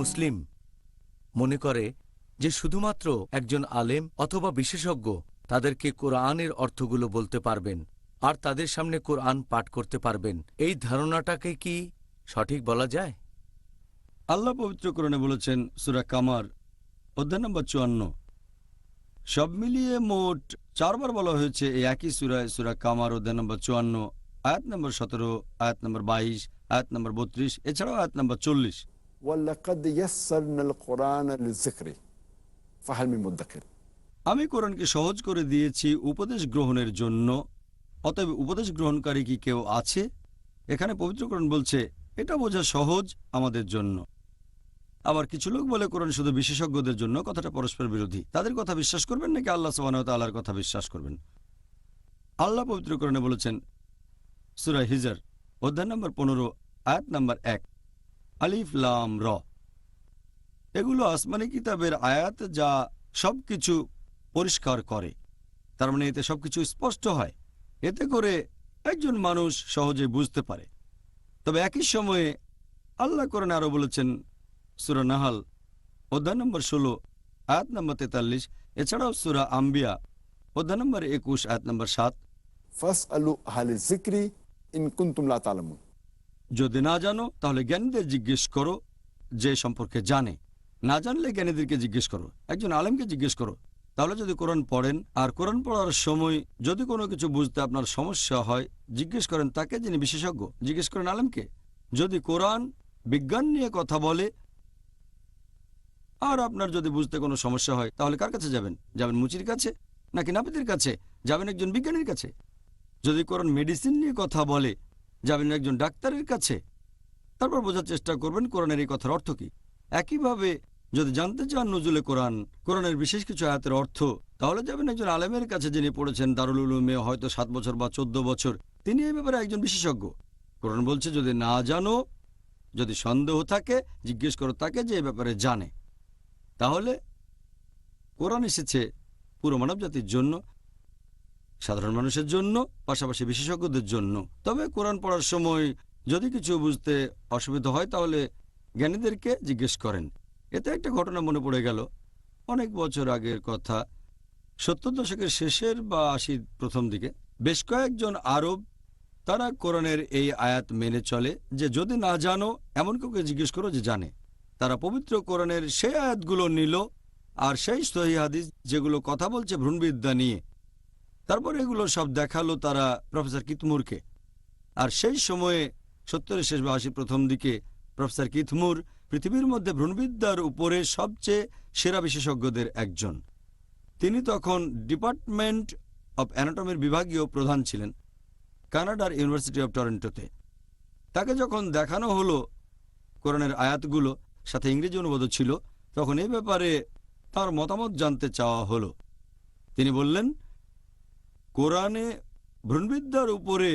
মুসলিম মনে করে যে শুধুমাত্র একজন আলেম অথবা বিশেষজ্ঞ তাদেরকে কোরআনের অর্থগুলো বলতে পারবেন, আর তাদের সামনে কোরআন পাঠ করতে পারবেন। এই ধারণাটাকে কি সঠিক বলা যায়? আল্লাহ পবিত্রকরণে বলেছেন, সুরা কামার, অধ্যায় নম্বর চুয়ান্ন। সব মিলিয়ে মোট চারবার বলা হয়েছে এই একই সুরায়, সুরা কামার, অধ্যায় নম্বর চুয়ান্ন, আয়াত নম্বর সতেরো, আয়াত নম্বর বাইশ, আয়াত নম্বর বত্রিশ, এছাড়াও আয়াত নম্বর চল্লিশ। ওয়াল্লাকাদ ইয়াসসারনা আল কোরআন লিযিকরি ফাহাল মিন মুদ্দাকির আমি কোরআনকে সহজ করে দিয়েছি উপদেশ গ্রহণের জন্য, অতএব উপদেশ গ্রহণকারী কি কেউ আছে? এখানে পবিত্র পবিত্রকরণ বলছে, এটা বোঝা সহজ আমাদের জন্য। আবার কিছু লোক বলে, কোরআন শুধু বিশেষজ্ঞদের জন্য, কথাটা পরস্পর বিরোধী। তাদের কথা বিশ্বাস করবেন নাকি আল্লাহ সুবাহর কথা বিশ্বাস করবেন? আল্লাহ পবিত্র পবিত্রকরণে বলেছেন, সুরা হিজার, অধ্যায় নম্বর পনেরো, আয়াত নম্বর এক। আলিফ লাম র। এগুলো আসমানি কিতাবের আয়াত যা সবকিছু পরিষ্কার করে। তার মানে এতে সবকিছু স্পষ্ট হয়। এতে করে একজন মানুষ সহজে বুঝতে পারে। তবে একই সময়ে আল্লাহ করেন আরও বলেছেন, সুরা নাহাল, অধ্যায় নম্বর ষোলো, আয়াত নম্বর তেতাল্লিশ, এছাড়াও সুরা আম্বিয়া, অধ্যায় নম্বর একুশ, আয়াত নম্বর সাত। ফাসআলু আহলে যিকরি, ইন কুনতুম লা তা'লামুন। যদি না জানো, তাহলে জ্ঞানীদের জিজ্ঞেস করো যে সম্পর্কে জানে। না জানলে জ্ঞানীদেরকে জিজ্ঞেস করো। একজন আলেমকে জিজ্ঞেস করো। তাহলে যদি কোরআন পড়েন, আর কোরআন পড়ার সময় যদি কোনো কিছু বুঝতে আপনার সমস্যা হয়, জিজ্ঞেস করেন তাকে যিনি বিশেষজ্ঞ। জিজ্ঞেস করেন আলেমকে, যদি কোরআন বিজ্ঞান নিয়ে কথা বলে, আর আপনার যদি বুঝতে কোনো সমস্যা হয়, তাহলে কার কাছে যাবেন? যাবেন মুচির কাছে? নাকি নাপিতের কাছে? যাবেন একজন বিজ্ঞানীর কাছে? যদি কোরআন মেডিসিন নিয়ে কথা বলে যাবেন একজন ডাক্তারের কাছে। তারপর বোঝার চেষ্টা করবেন কোরআনের এই কথার অর্থ কি। একইভাবে যদি জানতে চান নজুলে কোরআন, কোরআনের বিশেষ কিছু আয়াতের অর্থ, তাহলে যাবেন একজন আলেমের কাছে যিনি পড়েছেন দারুল উলুমে হয়তো সাত বছর বা চোদ্দ বছর। তিনি এই ব্যাপারে একজন বিশেষজ্ঞ। কোরআন বলছে, যদি না জানো, যদি সন্দেহ থাকে, জিজ্ঞেস করো তাকে যে ব্যাপারে জানে। তাহলে কোরআন এসেছে পুরো মানব জাতির জন্য। সাধারণ মানুষের জন্য, পাশাপাশি বিশেষজ্ঞদের জন্য। তবে কোরআন পড়ার সময় যদি কিছু বুঝতে অসুবিধা হয়, তাহলে জ্ঞানীদেরকে জিজ্ঞেস করেন। এতে একটা ঘটনা মনে পড়ে গেল। অনেক বছর আগের কথা। সত্তর দশকের শেষের বা আশির প্রথম দিকে বেশ কয়েকজন আরব, তারা কোরআনের এই আয়াত মেনে চলে যে, যদি না জানো, এমন কাউকে জিজ্ঞেস করো যে জানে। তারা পবিত্র কোরআনের সেই আয়াতগুলো নিল, আর সেই সহি হাদিস যেগুলো কথা বলছে ভ্রূণবিদ্যা নিয়ে তারপর এগুলো সব দেখাল তারা প্রফেসর কিতমুরকে আর সেই সময়ে সত্তরের শেষ বা আশি প্রথম দিকে প্রফেসর কিতমুর পৃথিবীর মধ্যে ভ্রূণবিদ্যার উপরে সবচেয়ে সেরা বিশেষজ্ঞদের একজন। তিনি তখন ডিপার্টমেন্ট অব অ্যানাটমির বিভাগীয় প্রধান ছিলেন, কানাডার ইউনিভার্সিটি অব টরেন্টোতে। তাকে যখন দেখানো হলো কোরআনের আয়াতগুলো, সাথে ইংরেজি অনুবাদ ছিল, তখন এই ব্যাপারে তার মতামত জানতে চাওয়া হলো। তিনি বললেন কোরআনে ভ্রূণবিদ্যার উপরে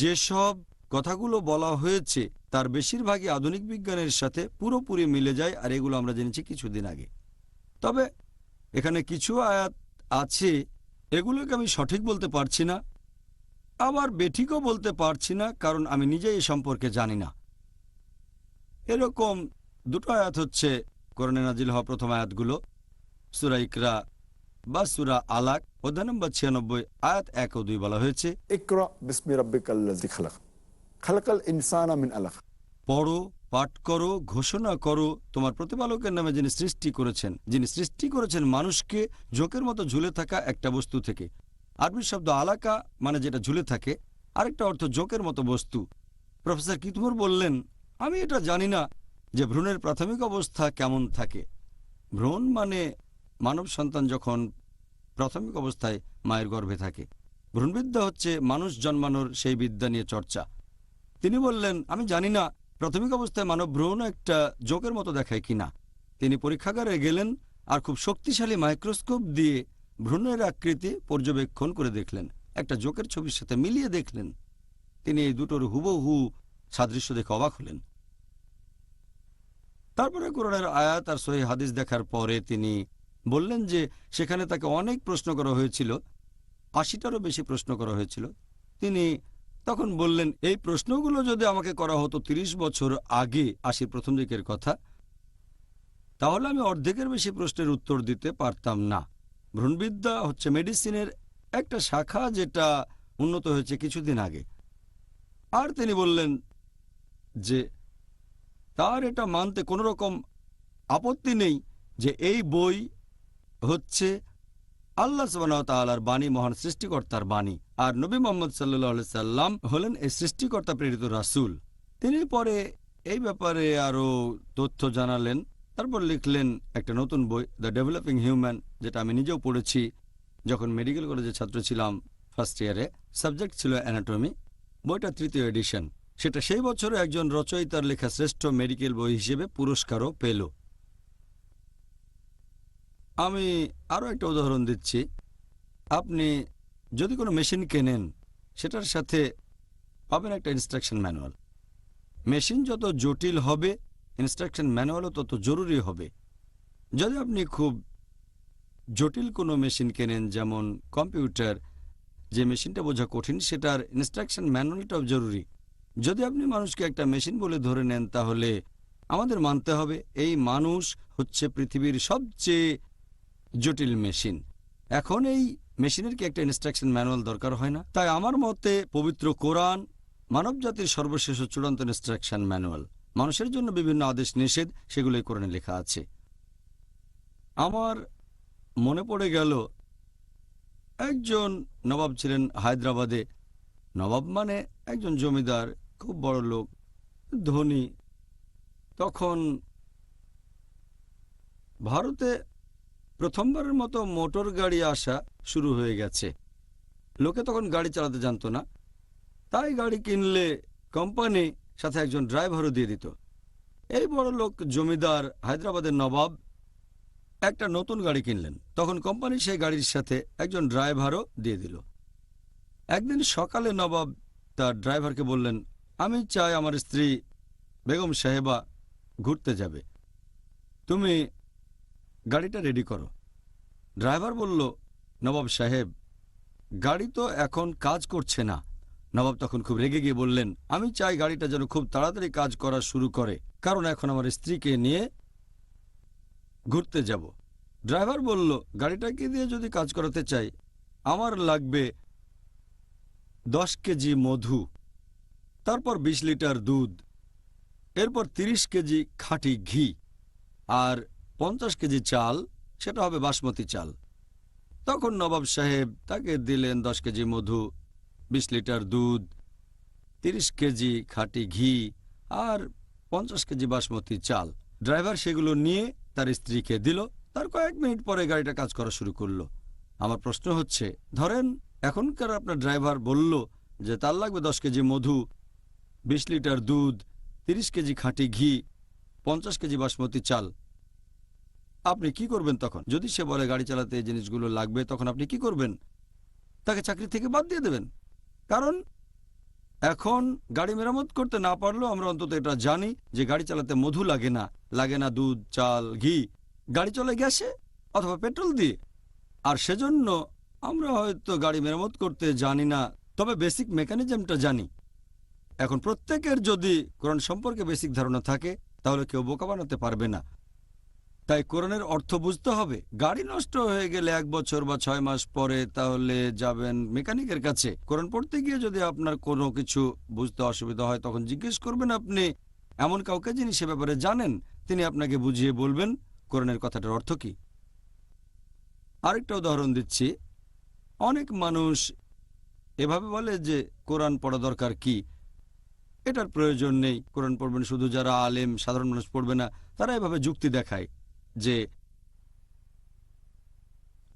যেসব কথাগুলো বলা হয়েছে, তার বেশিরভাগই আধুনিক বিজ্ঞানের সাথে পুরোপুরি মিলে যায়, আর এগুলো আমরা জেনেছি কিছুদিন আগে। তবে এখানে কিছু আয়াত আছে, এগুলোকে আমি সঠিক বলতে পারছি না, আবার বেঠিকও বলতে পারছি না, কারণ আমি নিজেই এ সম্পর্কে জানি না। এরকম দুটো আয়াত হচ্ছে কোরআনে নাজিল হওয়া প্রথম আয়াতগুলো, সুরা ইকরা বা সুরা আলাক অধ্যায় নম্বর ছিয়ানব্বই আয়াত এক ও দুই বলা হয়েছে। পড়ো পাঠ করো ঘোষণা করো তোমার প্রতিপালকের নামে যিনি সৃষ্টি করেছেন। যিনি সৃষ্টি করেছেন মানুষকে জোকের মতো ঝুলে থাকা একটা বস্তু থেকে। আরবি শব্দ আলাকা মানে যেটা ঝুলে থাকে আরেকটা অর্থ জোকের মতো বস্তু। প্রফেসর কিতমুর বললেন আমি এটা জানি না যে ভ্রূণের প্রাথমিক অবস্থা কেমন থাকে। ভ্রূণ মানে মানব সন্তান যখন প্রাথমিক অবস্থায় মায়ের গর্ভে থাকে। ভ্রূণবিদ্যা হচ্ছে মানুষ জন্মানোর সেই বিদ্যা নিয়ে চর্চা। তিনি বললেন, আমি জানি না প্রাথমিক অবস্থায় মানব ভ্রূণ একটা জোকের মতো দেখায় কিনা তিনি পরীক্ষাগারে গেলেন আর খুব শক্তিশালী মাইক্রোস্কোপ দিয়ে ভ্রূণের আকৃতি পর্যবেক্ষণ করে দেখলেন। একটা জোকের ছবির সাথে মিলিয়ে দেখলেন। তিনি এই দুটোর হুবহু সাদৃশ্য দেখে অবাক হলেন। তারপরে কোরআনের আয়াত আর সহি হাদিস দেখার পরে তিনি বললেন যে সেখানে তাকে অনেক প্রশ্ন করা হয়েছিল, আশিটারও বেশি প্রশ্ন করা হয়েছিল। তিনি তখন বললেন, এই প্রশ্নগুলো যদি আমাকে করা হতো ৩০ বছর আগে আশির প্রথম দিকের কথা, তাহলে আমি অর্ধেকের বেশি প্রশ্নের উত্তর দিতে পারতাম না। ভ্রূণবিদ্যা হচ্ছে মেডিসিনের একটা শাখা যেটা উন্নত হয়েছে কিছুদিন আগে। আর তিনি বললেন যে, তার এটা মানতে কোনো রকম আপত্তি নেই যে এই বই হচ্ছে আল্লাহ তাআলার বাণী, মহান সৃষ্টিকর্তার বাণী। আর নবী মোহাম্মদ সাল্লাহ সাল্লাম হলেন এই সৃষ্টিকর্তা প্রেরিত রাসূল। তিনি পরে এই ব্যাপারে আরও তথ্য জানালেন, তারপর লিখলেন একটা নতুন বই দ্য ডেভেলপিং হিউম্যান যেটা আমি নিজেও পড়েছি। যখন মেডিকেল কলেজের ছাত্র ছিলাম ফার্স্ট ইয়ারে সাবজেক্ট ছিল অ্যানাটমি বইটা তৃতীয় এডিশন সেটা সেই বছরে একজন রচয়িতার লেখা শ্রেষ্ঠ মেডিকেল বই হিসেবে পুরস্কারও পেল। আমি আরও একটা উদাহরণ দিচ্ছি। আপনি যদি কোনো মেশিন কেনেন, সেটার সাথে পাবেন একটা ইনস্ট্রাকশন ম্যানুয়াল মেশিন যত জটিল হবে ইনস্ট্রাকশন ম্যানুয়ালও তত জরুরি হবে। যদি আপনি খুব জটিল কোনো মেশিন কেনেন, যেমন কম্পিউটার, যে মেশিনটা বোঝা কঠিন, সেটার ইনস্ট্রাকশন ম্যানুয়ালটাও জরুরি। যদি আপনি মানুষকে একটা মেশিন বলে ধরে নেন, তাহলে আমাদের মানতে হবে, এই মানুষ হচ্ছে পৃথিবীর সবচেয়ে জটিল মেশিন। এখন এই মেশিনের কি একটা ইনস্ট্রাকশন ম্যানুয়াল দরকার হয় না? তাই আমার মতে পবিত্র কোরআন, মানবজাতির সর্বশেষ চূড়ান্ত ইনস্ট্রাকশন ম্যানুয়াল মানুষের জন্য বিভিন্ন আদেশ নিষেধ, সেগুলোই কোরআনে লেখা আছে। আমার মনে পড়ে গেল, একজন নবাব ছিলেন হায়দ্রাবাদে। নবাব মানে একজন জমিদার, খুব বড় লোক, ধনী। তখন ভারতে প্রথমবারের মতো মোটর গাড়ি আসা শুরু হয়ে গেছে। লোকে তখন গাড়ি চালাতে জানতো না। তাই গাড়ি কিনলে কোম্পানি সাথে একজন ড্রাইভারও দিয়ে দিত। এই বড় লোক জমিদার হায়দ্রাবাদের নবাব একটা নতুন গাড়ি কিনলেন। তখন কোম্পানি সেই গাড়ির সাথে একজন ড্রাইভারও দিয়ে দিল। একদিন সকালে নবাব তার ড্রাইভারকে বললেন, আমি চাই আমার স্ত্রী বেগম সাহেবা ঘুরতে যাবে। তুমি গাড়িটা রেডি করো। ড্রাইভার বলল, নবাব সাহেব, গাড়ি তো এখন কাজ করছে না। নবাব তখন খুব রেগে গিয়ে বললেন, আমি চাই গাড়িটা যেন খুব তাড়াতাড়ি কাজ করা শুরু করে, কারণ এখন আমার স্ত্রীকে নিয়ে ঘুরতে যাব। ড্রাইভার বলল গাড়িটাকে দিয়ে যদি কাজ করাতে চাই? আমার লাগবে দশ কেজি মধু, তারপর ২০ লিটার দুধ, এরপর ৩০ কেজি খাঁটি ঘি, আর পঞ্চাশ কেজি চাল, সেটা হবে বাসমতি চাল। তখন নবাব সাহেব তাকে দিলেন দশ কেজি মধু ২০ লিটার দুধ ৩০ কেজি খাঁটি ঘি আর পঞ্চাশ কেজি বাসমতি চাল। ড্রাইভার সেগুলো নিয়ে তার স্ত্রীকে দিল। তার কয়েক মিনিট পরে গাড়িটা কাজ করা শুরু করল। আমার প্রশ্ন হচ্ছে, ধরেন এখনকার আপনার ড্রাইভার বলল যে তার লাগবে দশ কেজি মধু ২০ লিটার দুধ ৩০ কেজি খাঁটি ঘি, পঞ্চাশ কেজি বাসমতি চাল। আপনি কি করবেন তখন? যদি সে বলে গাড়ি চালাতে জিনিসগুলো লাগবে, তখন আপনি কি করবেন? তাকে চাকরি থেকে বাদ দিয়ে দেবেন। কারণ এখন গাড়ি মেরামত করতে না পারলেও আমরা অন্তত এটা জানি যে গাড়ি চালাতে মধু লাগে না। লাগে না দুধ, চাল, ঘি। গাড়ি চলে গ্যাসে অথবা পেট্রোল দিয়ে। আর সেজন্য আমরা হয়তো গাড়ি মেরামত করতে জানি না, তবে বেসিক মেকানিজমটা জানি। এখন প্রত্যেকের যদি কোরআন সম্পর্কে বেসিক ধারণা থাকে, তাহলে কেউ বোকা বানাতে পারবে না। তাই কোরআনের অর্থ বুঝতে হবে। গাড়ি নষ্ট হয়ে গেলে এক বছর বা ছয় মাস পরে তাহলে যাবেন মেকানিকের কাছে। কোরআন পড়তে গিয়ে যদি আপনার কোনো কিছু বুঝতে অসুবিধা হয়, তখন জিজ্ঞেস করবেন আপনি। এমন কাউকে যিনি সে ব্যাপারে জানেন, তিনি আপনাকে বুঝিয়ে বলবেন কোরআনের কথাটার অর্থ কি। আরেকটা উদাহরণ দিচ্ছি। অনেক মানুষ এভাবে বলে যে কোরআন পড়া দরকার কি? এটার প্রয়োজন নেই। কোরআন পড়বেন শুধু যারা আলেম, সাধারণ মানুষ পড়বে না, তারা এভাবে যুক্তি দেখায়। যে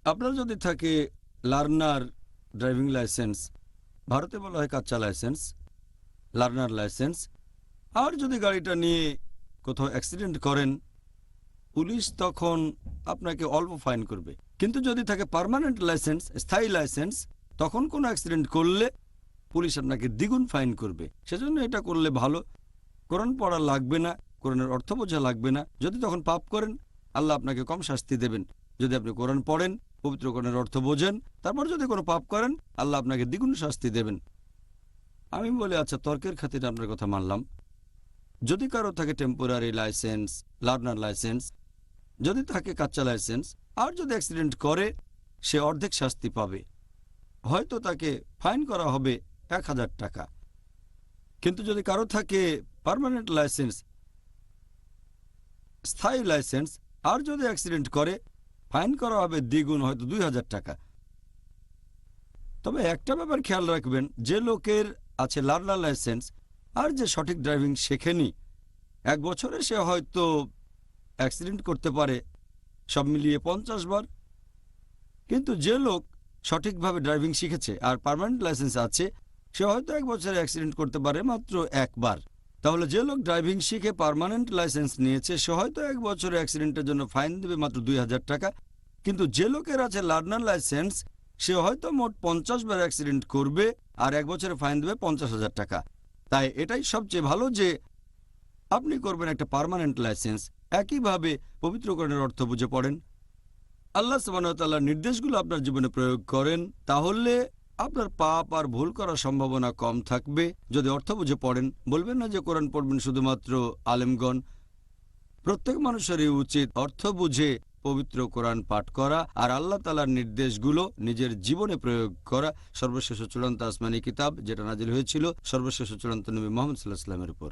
আপনার যদি থাকে লার্নার ড্রাইভিং লাইসেন্স, ভারতে বলা হয় কাচ্চা লাইসেন্স, লার্নার লাইসেন্স, আর যদি গাড়িটা নিয়ে কোথাও অ্যাক্সিডেন্ট করেন, পুলিশ তখন আপনাকে অল্প ফাইন করবে। কিন্তু যদি থাকে পার্মানেন্ট লাইসেন্স, স্থায়ী লাইসেন্স, তখন কোনো অ্যাক্সিডেন্ট করলে পুলিশ আপনাকে দ্বিগুণ ফাইন করবে। সেজন্য এটা করলে ভালো। কোরআন পড়া লাগবে না, কোরআনের অর্থ বোঝা লাগবে না। যদি তখন পাপ করেন আল্লাহ আপনাকে কম শাস্তি দেবেন। যদি আপনি কোরআন পড়েন, পবিত্র কোরআনের অর্থ বোঝেন, তারপর যদি কোনো পাপ করেন, আল্লাহ আপনাকে দ্বিগুণ শাস্তি দেবেন। আমি বলি আচ্ছা তর্কের খাতিরে আপনার কথা মানলাম। যদি কারও থাকে টেম্পোরারি লাইসেন্স লার্নার লাইসেন্স যদি থাকে কাচ্চা লাইসেন্স আর যদি অ্যাক্সিডেন্ট করে, সে অর্ধেক শাস্তি পাবে। হয়তো তাকে ফাইন করা হবে এক হাজার টাকা। কিন্তু যদি কারও থাকে পার্মানেন্ট লাইসেন্স স্থায়ী লাইসেন্স আর যদি অ্যাক্সিডেন্ট করে, ফাইন করা হবে দ্বিগুণ হয়তো দুই হাজার টাকা। তবে একটা ব্যাপার খেয়াল রাখবেন, যে লোকের আছে লার্নার লাইসেন্স আর যে সঠিক ড্রাইভিং শেখেনি, এক বছরে সে হয়তো অ্যাক্সিডেন্ট করতে পারে, সব মিলিয়ে পঞ্চাশ বার। কিন্তু যে লোক সঠিকভাবে ড্রাইভিং শিখেছে আর পার্মানেন্ট লাইসেন্স আছে, সে হয়তো এক বছরে অ্যাক্সিডেন্ট করতে পারে মাত্র একবার তাহলে যে লোক ড্রাইভিং শিখে পার্মানেন্ট লাইসেন্স নিয়েছে, সে হয়তো এক বছরে অ্যাক্সিডেন্টের জন্য ফাইন দেবে মাত্র দুই হাজার টাকা। কিন্তু যে লোকের আছে লার্নার লাইসেন্স, সে হয়তো মোট পঞ্চাশ বার অ্যাক্সিডেন্ট করবে আর এক বছরে ফাইন দেবে পঞ্চাশ হাজার টাকা। তাই এটাই সবচেয়ে ভালো যে আপনি করবেন একটা পার্মানেন্ট লাইসেন্স। একইভাবে পবিত্রকরণের অর্থ বুঝে পড়েন। আল্লাহ সাবানতাল্লাহর নির্দেশগুলো আপনার জীবনে প্রয়োগ করেন। তাহলে আপনার পাপ আর ভুল করার সম্ভাবনা কম থাকবে। যদি অর্থ বুঝে পড়েন, বলবেন না যে কোরআন পড়বেন শুধুমাত্র আলেমগণ। প্রত্যেক মানুষেরই উচিত অর্থ বুঝে পবিত্র কোরআন পাঠ করা আর আল্লাহ তালার নির্দেশগুলো নিজের জীবনে প্রয়োগ করা। সর্বশেষ চূড়ান্ত আসমানি কিতাব যেটা নাজিল হয়েছিল, সর্বশেষ চূড়ান্ত নবী মোহাম্মদ সাল্লাহ উপর।